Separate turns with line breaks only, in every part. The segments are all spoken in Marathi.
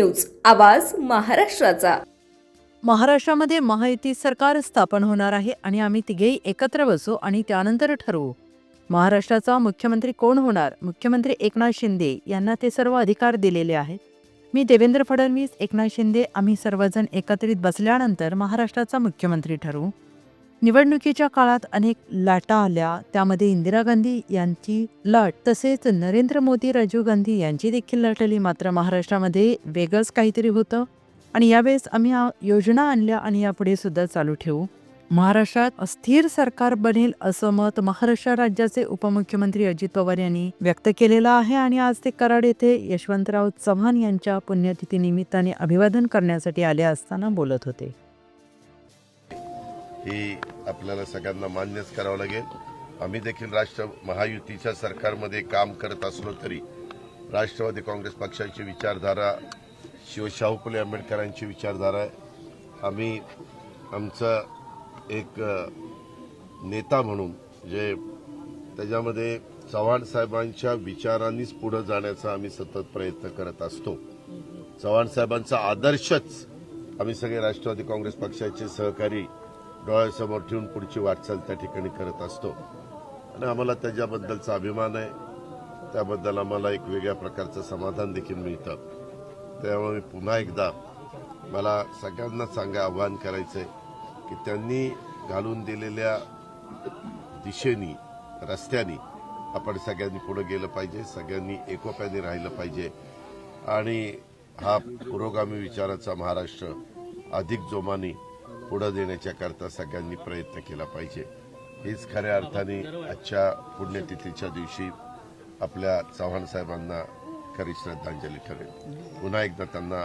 न्यूज आवाज महाराष्ट्राचा.
महाराष्ट्रामध्ये महायुती सरकार स्थापन होणार आहे आणि आम्ही तिघेही एकत्र बसू आणि त्यानंतर ठरवू. महाराष्ट्राचा मुख्यमंत्री कोण होणार? मुख्यमंत्री एकनाथ शिंदे यांना ते सर्व अधिकार दिलेले आहेत. मी देवेंद्र फडणवीस एकनाथ शिंदे आम्ही सर्वजण एकत्रित बसल्यानंतर महाराष्ट्राचा मुख्यमंत्री ठरवू. निवडणुकीच्या काळात अनेक लाटा आल्या. त्यामध्ये इंदिरा गांधी यांची लाट तसेच नरेंद्र मोदी राजीव गांधी यांची देखील लाट आली. मात्र महाराष्ट्रामध्ये वेगळंच काहीतरी होतं. आणि यावेळेस आम्ही योजना आणल्या आणि यापुढे सुद्धा चालू ठेवू. महाराष्ट्रात अस्थिर सरकार बनेल असं मत महाराष्ट्र राज्याचे उपमुख्यमंत्री अजित पवार यांनी व्यक्त केलेलं आहे. आणि आज ते कराड येथे यशवंतराव चव्हाण यांच्या पुण्यतिथीनिमित्ताने अभिवादन करण्यासाठी आले असताना बोलत होते.
ही आपल्याला सगळ्यांना मान्यच करावं लागेल. आम्ही देखील राष्ट्र महायुतीच्या सरकारमध्ये काम करत असलो तरी राष्ट्रवादी काँग्रेस पक्षाची विचारधारा शिवशाहू फुले आंबेडकरांची विचारधारा आहे आम्ही आमचं एक नेता म्हणून जे त्याच्यामध्ये चव्हाण साहेबांच्या विचारांनीच पुढे जाण्याचा आम्ही सतत प्रयत्न करत असतो. चव्हाण साहेबांचा आदर्शच आम्ही सगळे राष्ट्रवादी काँग्रेस पक्षाचे सहकारी डोळ्यासमोर ठेवून पुढची वाटचाल त्या ठिकाणी करत असतो. आणि आम्हाला त्याच्याबद्दलचा अभिमान आहे. त्याबद्दल आम्हाला एक वेगळ्या प्रकारचं समाधान देखील मिळतं. त्यामुळे मी पुन्हा एकदा मला सगळ्यांना सांगा आव्हान करायचंय की त्यांनी घालून दिलेल्या दिशेनी रस्त्यानी आपण सगळ्यांनी पुढे गेलं पाहिजे सगळ्यांनी एकोप्याने राहिलं पाहिजे. आणि हा पुरोगामी विचाराचा महाराष्ट्र अधिक जोमाने पुढे देण्याच्या करता सगळ्यांनी प्रयत्न केला पाहिजे. हीच खऱ्या अर्थाने आजच्या पुण्यतिथीच्या दिवशी आपल्या चव्हाण साहेबांना खरी श्रद्धांजली ठरेल. पुन्हा एकदा त्यांना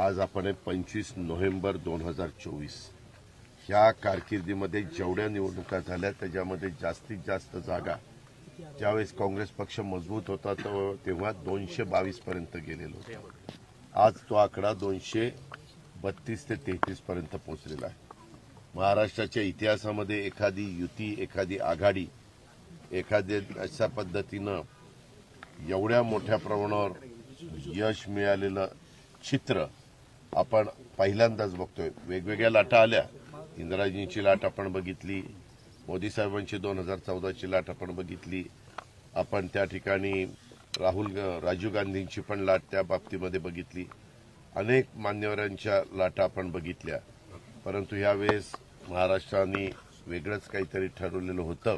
आज आपण आहे पंचवीस नोव्हेंबर दोन हजार चोवीस. ह्या कारकिर्दीमध्ये जेवढ्या निवडणुका झाल्या त्याच्यामध्ये जास्तीत जास्त जागा ज्यावेळेस काँग्रेस पक्ष मजबूत होता तो तेव्हा दोनशे बावीस पर्यंत गेलेलो आज तो आकडा दोनशे बत्तीस ते तेहतीस पर्यंत पोहोचलेला आहे. महाराष्ट्राच्या इतिहासामध्ये एखादी युती एखादी आघाडी एखाद्या अशा पद्धतीनं एवढ्या मोठ्या प्रमाणावर यश मिळालेलं चित्र आपण पहिल्यांदाच बघतोय. वेगवेगळ्या लाटा आल्या. इंदिराजींची लाट आपण बघितली. मोदी साहेबांची दोन हजार चौदाची लाट आपण बघितली. आपण त्या ठिकाणी राहुल राजीव गांधींची पण लाट त्या बाबतीमध्ये बघितली. अनेक मान्यवरांच्या लाटा आपण बघितल्या. परंतु यावेळेस महाराष्ट्राने वेगळंच काहीतरी ठरवलेलं होतं.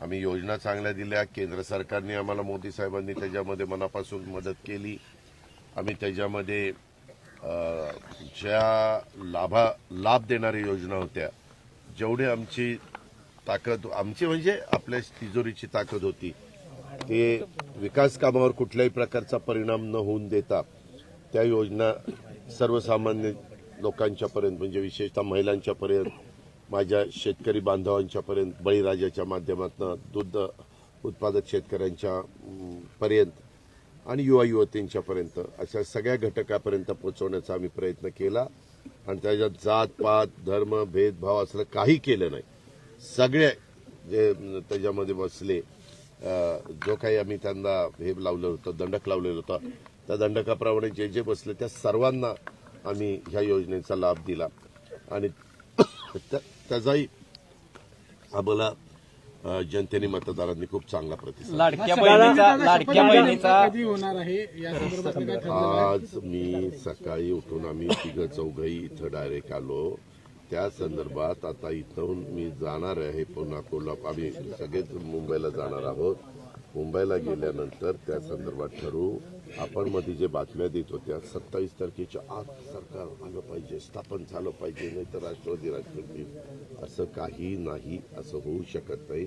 आम्ही योजना चांगल्या दिल्या. केंद्र सरकारने आम्हाला मोदी साहेबांनी त्याच्यामध्ये मनापासून मदत केली. आम्ही त्याच्यामध्ये ज्या लाभा लाभ देणाऱ्या योजना होत्या जेवढे आमची ताकद आमची म्हणजे आपल्या तिजोरीची ताकद होती. ते विकास कामावर कुठल्याही प्रकारचा परिणाम न होऊन देता त्या योजना सर्वसामान्य लोकांच्यापर्यंत म्हणजे विशेषतः महिलांच्यापर्यंत माझ्या शेतकरी बांधवांच्यापर्यंत बळीराजाच्या माध्यमातून दूध उत्पादक शेतकऱ्यांच्या पर्यंत आणि युवा युवतींच्यापर्यंत अशा सगळ्या घटकापर्यंत पोहोचवण्याचा आम्ही प्रयत्न केला. आणि त्याच्यात जात पात धर्म भेदभाव असलं काही केलं नाही. सगळे जे त्याच्यामध्ये बसले जो काही आम्ही त्यांना हे लावलं होतं दंडक लावलेलं होतं त्या दंडकाप्रमाणे जे जे बसले त्या सर्वांना आम्ही ह्या योजनेचा लाभ दिला. आणि त्या- त्याचाही आम्हाला जनतेने मतदारांनी खूप चांगला प्रतिसाद
लाडक्या बहिणीचा लाडक्या बहिणीचा
कधी होणार आहे? या संदर्भात काय ठरलं
आज मी सकाळी उठून आम्ही तिघ चौघही इथं डायरेक्ट आलो. त्या संदर्भात आता इथून मी जाणार आहे पुन्हा कोल्हापूर. आम्ही सगळेच मुंबईला जाणार आहोत. मुंबईला गेल्यानंतर त्या संदर्भात ठरवू. आपण मध्ये जे बातम्या देत होत्या सत्तावीस तारखेच्या आत सरकार आलं पाहिजे स्थापन झालं पाहिजे नाही तर राष्ट्रवादी राजकारणी असं काही नाही असं होऊ शकत नाही.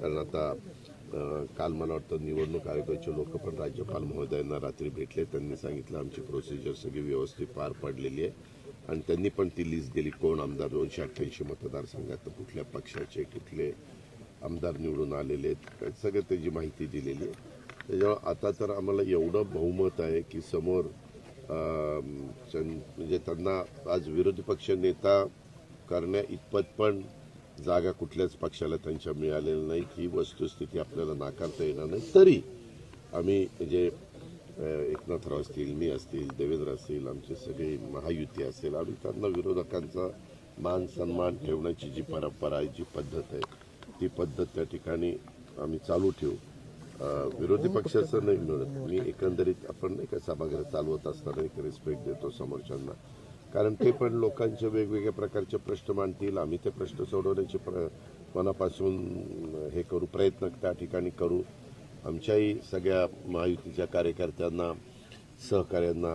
कारण आता काल मला वाटतं निवडणूक आयोगाचे लोक पण राज्यपाल महोदयांना रात्री भेटले. त्यांनी सांगितलं आमची प्रोसिजर सगळी व्यवस्थित पार पडलेली आहे. आणि त्यांनी पण ती लिस्ट दिली. कोण आमदार दोनशे अठ्ठ्याऐंशी मतदारसंघात कुठल्या पक्षाचे कुठले आमदार निवडून आलेले आहेत. सगळं त्याची माहिती दिलेली आहे. त्याच्यामुळं आता तर आम्हाला एवढं बहुमत आहे की समोर म्हणजे त्यांना आज विरोधी पक्ष नेता करण्या इतपत पण जागा कुठल्याच पक्षाला त्यांच्या मिळालेल्या नाही. ही वस्तुस्थिती आपल्याला नाकारता येणार नाही. तरी आम्ही जे एकनाथराव असतील मी असतील देवेंद्र असतील आमचे सगळे महायुती असेल आम्ही त्यांना विरोधकांचा मान सन्मान ठेवण्याची जी परंपरा आहे जी पद्धत आहे ती पद्धत त्या ठिकाणी आम्ही चालू ठेवू. विरोधी पक्षाचं नाही मिळत. मी एकंदरीत आपण नाही का सभागृह चालवत असताना एक रिस्पेक्ट देतो समोरच्यांना. कारण ते पण लोकांचे वेगवेगळ्या प्रकारचे प्रश्न मांडतील. आम्ही ते प्रश्न सोडवण्याचे प्र मनापासून हे करू प्रयत्न त्या ठिकाणी करू. आमच्याही सगळ्या महायुतीच्या कार्यकर्त्यांना सहकाऱ्यांना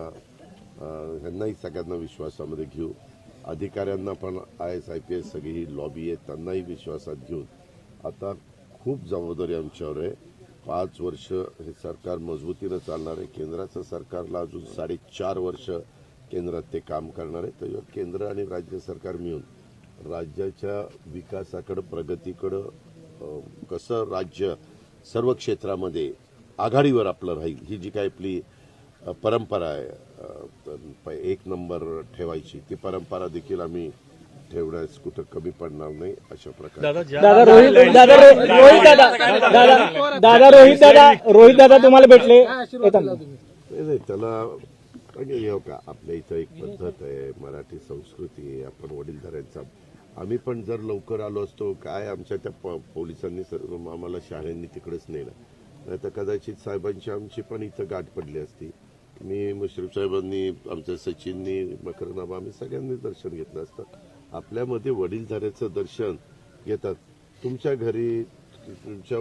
ह्यांनाही सगळ्यांना विश्वासामध्ये घेऊ. अधिकाऱ्यांना पण I S I P S सगळी लॉबी आहे त्यांनाही विश्वासात घेऊन. आता खूप जबाबदारी आमच्यावर आहे. पाच वर्ष हे सरकार मजबूतीनं चालणार आहे. केंद्राचं सरकारला अजून साडेचार वर्ष केंद्रात ते काम करणार आहे त्याच्यावर केंद्र आणि राज्य सरकार मिळून राज्याच्या विकासाकडं प्रगतीकडं कसं राज्य सर्व क्षेत्रामध्ये आघाडीवर आपलं राहील ही जी काही आपली परंपरा आहे एक नंबर ठेवायची ती परंपरा देखील आम्ही ठेवण्यास कुठं कमी पडणार नाही अशा प्रकारे.
दादा रोहित दादा रोहित दादा दादा दादा रोहित दादा रोहित दादा तुम्हाला भेटले.
त्याला म्हणजे हे का आपल्या इथं एक पद्धत आहे मराठी संस्कृती आहे आपण वडीलधाऱ्यांचा. आम्ही पण जर लवकर आलो असतो काय आमच्या त्या प- पोलिसांनी सर्व आम्हाला शाळांनी तिकडेच नेलं. नाही तर कदाचित साहेबांची आमची पण इथं गाठ पडली असती. मी मुश्रीफ साहेबांनी आमच्या सचिननी मकरनाबा आम्ही सगळ्यांनी दर्शन घेतलं असतं. आपल्यामध्ये वडीलधाऱ्याचं दर्शन घेतात. तुमच्या घरी तुमच्या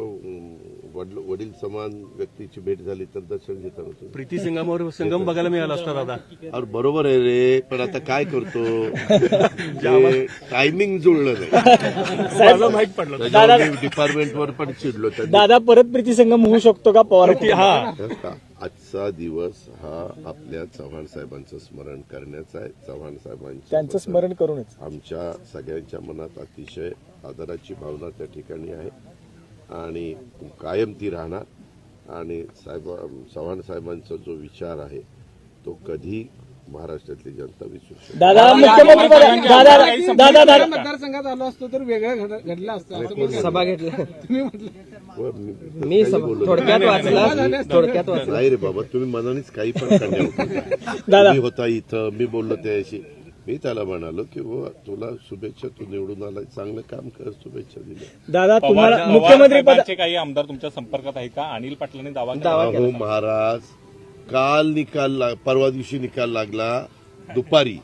वडील वडील समान व्यक्तीची भेट झाली तर दर्शन घेताना
प्रीती संगमावर संगम बघायला मिळाला असता दादा.
अरे बरोबर आहे रे पण आता काय करतो? टायमिंग जुळलं नाही.
माहीत पडलं.
त्याच्यावर मी डिपार्टमेंटवर पण चिडलो
दादा परत प्रीती संगम होऊ शकतो का? पवार
हा.
का? आजचा दिवस हा आपल्या चव्हाण साहेबांचं स्मरण करण्याचा आहे. चव्हाण साहेबांच्या
त्यांचं स्मरण करूनच.
आमच्या सगळ्यांच्या मनात अतिशय आदराची भावना त्या ठिकाणी आहे. आणि कायम ती राहणार. आणि साहेब चव्हाण साहेबांचा जो विचार आहे तो कधी महाराष्ट्रातली जनता विसरू शकते.
दादा मुख्यमंत्री पद- दादा दादा दादा
मतदारसंघात आलो असतो तर वेगळं घड- घडलं असतं.
सभा घेतली?
मी
थोडक्यात
नाही.
वाचला थोडक्यात वाचला.
नाही रे बाबा तुम्ही मनानेच काही पण करण्या
दादा.
मी होता इथं मी बोललो त्याशी मी त्याला म्हणालो की बुवा तुला शुभेच्छा तू निवडून आला चांगलं काम कर शुभेच्छा दिल्या.
दादा तुम्हाला मुख्यमंत्री पद
साहेबांचे काही आमदार तुमच्या संपर्कात आहे का? अनिल पाटलांनी दावा केला.
अहो महाराज काल निकाल ला- परवा दिवशी निकाल लागला. दुपारी.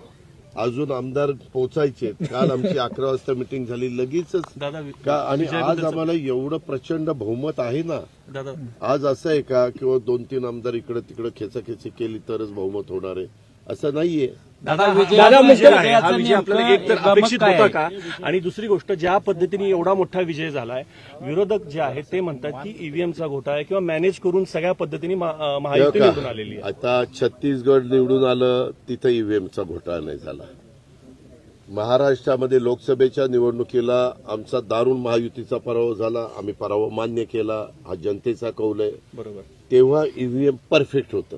अजून आमदार पोचायचे काल आमची अकरा वाजता मिटिंग झाली. लगेचच
दादा
का आणि आज आम्हाला एवढं प्रचंड बहुमत आहे ना.
दादा
आज असं आहे का? किंवा दोन तीन आमदार इकडे तिकडे खेचाखेची केली तरच बहुमत होणार आहे. असं नाहीये.
दादा
दादा,
विजय
मुख्य-
आहे. हा विजय आपल्याला एक तर अपेक्षित होता का? आणि दुसरी गोष्ट ज्या पद्धतीने एवढा मोठा विजय झालाय विरोधक जे आहेत ते म्हणतात की ईव्हीएमचा घोटाळा आहे किंवा मॅनेज करून सगळ्या पद्धतीने महायुती निवडून आलेली आहे?
आता छत्तीसगड निवडून आलं तिथं ईव्हीएमचा घोटाळा नाही झाला. महाराष्ट्रामध्ये लोकसभेच्या निवडणुकीला आमचा दारुण महायुतीचा पराभव झाला आम्ही पराभव मान्य केला हा जनतेचा कौल आहे.
बरोबर.
तेव्हा ईव्हीएम परफेक्ट होतं.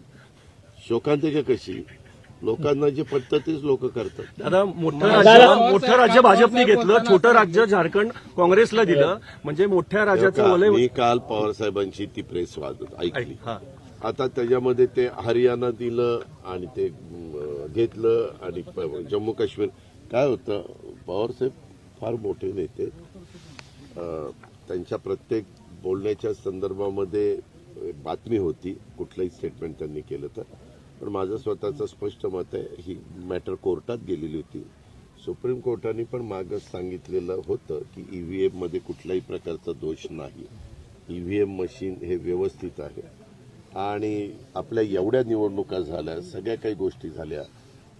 शोकांतिका कशी लोकांना जे पटतं तेच लोक करतात.
दादा मोठं राज्य मोठं राज्य भाजपने घेतलं छोटं राज्य झारखंड काँग्रेसला दिलं. म्हणजे मोठ्या राज्याचं वलय
मी काल पवार साहेबांची ती प्रेस वाद ऐकली.
हा.
आता त्याच्यामध्ये ते हरियाणा दिलं आणि ते अं, घेतलं आणि प- जम्मू काश्मीर. काय होतं पवार साहेब फार मोठे नेते. अं, त्यांच्या प्रत्येक बोलण्याच्या संदर्भामध्ये अं, बातमी होती. कुठलंही स्टेटमेंट त्यांनी केलं तर. पण माझं स्वतःचं स्पष्ट मत आहे ही मॅटर कोर्टात गेलेली होती. सुप्रीम कोर्टाने पण मागच सांगितलेलं होतं की ई व्ही एममध्ये कुठल्याही प्रकारचा दोष नाही. ई व्ही एम मशीन हे व्यवस्थित आहे. आणि आपल्या एवढ्या निवडणुका झाल्या सगळ्या काही गोष्टी झाल्या.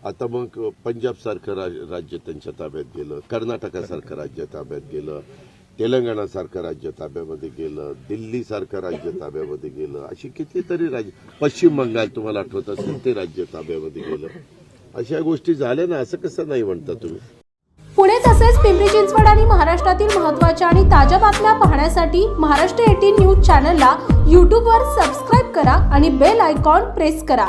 आता मग पंजाबसारखं राज्य त्यांच्या ताब्यात गेलं कर्नाटकासारखं राज्य ताब्यात गेलं. तेलंगणासारखं राज्य ताब्यामध्ये गेलं दिल्लीसारखं राज्य ताब्यामध्ये गेलं अशी कितीतरी राज्य पश्चिम बंगाल तुम्हाला आठवत असेल ते राज्य ताब्यामध्ये गेलं. अशा गोष्टी झाल्या ना असं कसं नाही म्हणता तुम्ही?
पुणे तसेच पिंपरी चिंचवड आणि महाराष्ट्रातील महत्त्वाच्या आणि ताज्या बातम्या पाहण्यासाठी महाराष्ट्र एटीन न्यूज चॅनलला यूट्यूबवर सबस्क्राईब करा आणि बेल आयकॉन प्रेस करा.